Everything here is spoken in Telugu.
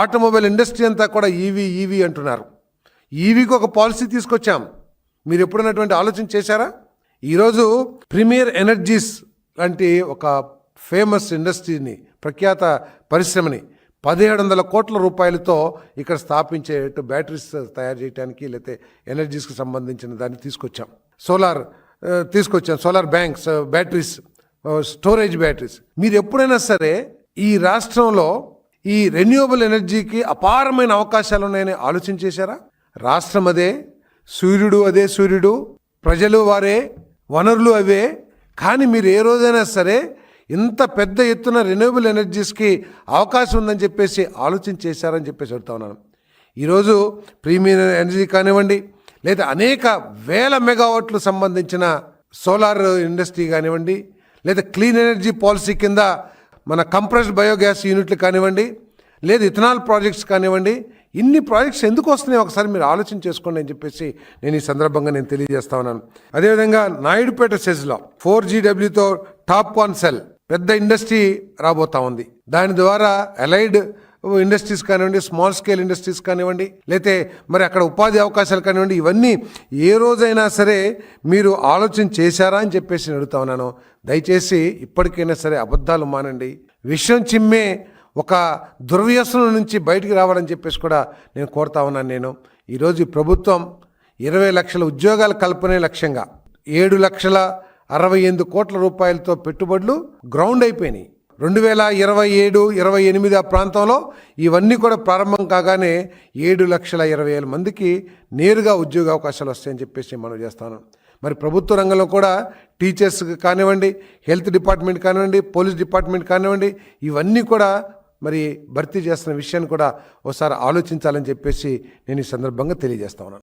ఆటోమొబైల్ ఇండస్ట్రీ అంతా కూడా ఈవీ ఈవీ అంటున్నారు. ఈవీకి ఒక పాలసీ తీసుకొచ్చాం. మీరు ఎప్పుడైనటువంటి ఆలోచన చేశారా? ఈరోజు ప్రీమియర్ ఎనర్జీస్ లాంటి ఒక ఫేమస్ ఇండస్ట్రీని ప్రఖ్యాత పరిశ్రమని పదిహేడు వందల కోట్ల రూపాయలతో ఇక్కడ స్థాపించేటు బ్యాటరీస్ తయారు చేయడానికి లేకపోతే ఎనర్జీస్కి సంబంధించిన దాన్ని తీసుకొచ్చాం. సోలార్ తీసుకొచ్చాం. Solar banks batteries storage batteries. మీరు ఎప్పుడైనా సరే ఈ రాష్ట్రంలో ఈ రెన్యూవబుల్ ఎనర్జీకి అపారమైన అవకాశాలు ఉన్నాయని ఆలోచన చేశారా రాష్ట్రం అదే సూర్యుడు అదే సూర్యుడు ప్రజలు వారే వనరులు అవే. కానీ మీరు ఏ రోజైనా సరే ఇంత పెద్ద ఎత్తున రెన్యూవబుల్ ఎనర్జీస్కి అవకాశం ఉందని చెప్పేసి ఆలోచన చేశారని చెప్పేసి అడుగుతా ఉన్నాను. ఈరోజు ప్రీమియం ఎనర్జీ కానివ్వండి లేదా అనేక వేల మెగావాట్లు సంబంధించిన సోలార్ ఇండస్ట్రీ కానివ్వండి లేదా క్లీన్ ఎనర్జీ పాలసీ కింద మన కంప్రెస్డ్ బయోగ్యాస్ యూనిట్లు కానివ్వండి లేదు ఇథనాల్ ప్రాజెక్ట్స్ కానివ్వండి ఇన్ని ప్రాజెక్ట్స్ ఎందుకు వస్తున్నాయి? ఒకసారి మీరు ఆలోచన చేసుకోండి అని చెప్పేసి నేను ఈ సందర్భంగా నేను తెలియజేస్తా ఉన్నాను. అదేవిధంగా నాయుడుపేట సెజ్లో ఫోర్ జీడబ్ల్యూతో టాప్ వన్ సెల్ పెద్ద ఇండస్ట్రీ రాబోతా ఉంది. దాని ద్వారా అలైడ్ ఇండస్ట్రీస్ కానివ్వండి స్మాల్ స్కేల్ ఇండస్ట్రీస్ కానివ్వండి లేతే మరి అక్కడ ఉపాధి అవకాశాలు కానివ్వండి ఇవన్నీ ఏ రోజైనా సరే మీరు ఆలోచన చేశారా అని చెప్పేసి అడుగుతా ఉన్నాను. దయచేసి ఇప్పటికైనా సరే అబద్ధాలు మానండి. విషయం చిమ్మే ఒక దుర్వ్యసనం నుంచి బయటికి రావాలని చెప్పేసి కూడా నేను కోరుతా ఉన్నాను నేను. ఈరోజు ప్రభుత్వం ఇరవై లక్షల ఉద్యోగాల కల్పనే లక్ష్యంగా ఏడు లక్షల అరవై ఎనిమిది కోట్ల రూపాయలతో పెట్టుబడులు గ్రౌండ్ అయిపోయినాయి. రెండు వేల ఇరవై ఏడు ఇరవై ఎనిమిది ఆ ప్రాంతంలో ఇవన్నీ కూడా ప్రారంభం కాగానే ఏడు లక్షల ఇరవై వేల మందికి నేరుగా ఉద్యోగ అవకాశాలు వస్తాయని చెప్పేసి మనం చేస్తాను. మరి ప్రభుత్వ రంగంలో కూడా టీచర్స్ కానివ్వండి హెల్త్ డిపార్ట్మెంట్ కానివ్వండి పోలీస్ డిపార్ట్మెంట్ కానివ్వండి ఇవన్నీ కూడా మరి భర్తీ చేస్తున్న విషయాన్ని కూడా ఒకసారి ఆలోచించాలని చెప్పేసి నేను ఈ సందర్భంగా తెలియజేస్తా ఉన్నాను.